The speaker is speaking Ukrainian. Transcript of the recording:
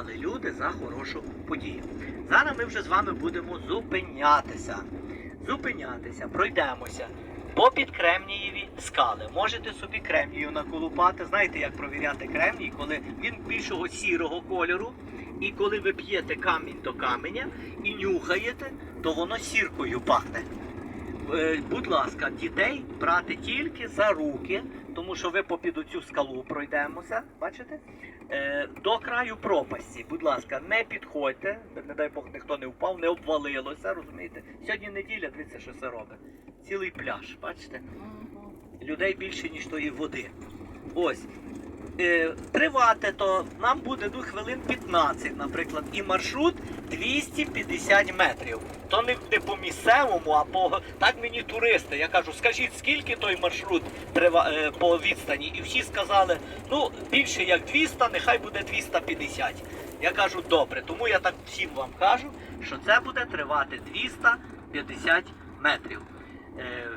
допомагали люди за хорошу подію. Зараз ми вже з вами будемо зупинятися. Зупинятися, пройдемося. По підкремнієві скали. Можете собі кремнію наколупати. Знаєте, як провіряти кремній, коли він більшого сірого кольору. І коли ви п'єте камінь до каменя і нюхаєте, то воно сіркою пахне. Е, будь ласка, дітей брати тільки за руки, тому що ви попід оцю скалу пройдемося, бачите? Е, до краю пропасті, будь ласка, не підходьте, не дай Бог ніхто не впав, не обвалилося, розумієте? Сьогодні неділя, дивіться, що це робить. Цілий пляж, бачите? Людей більше, ніж тої води. Ось. Е, тривати то нам буде ну, хвилин 15, наприклад, і маршрут 250 метрів. То не, не по місцевому, а по так мені туристи. Я кажу, скажіть, скільки той маршрут трива, е, по відстані? І всі сказали, ну більше як 200, нехай буде 250. Я кажу, добре, тому я так всім вам кажу, що це буде тривати 250 метрів. Е,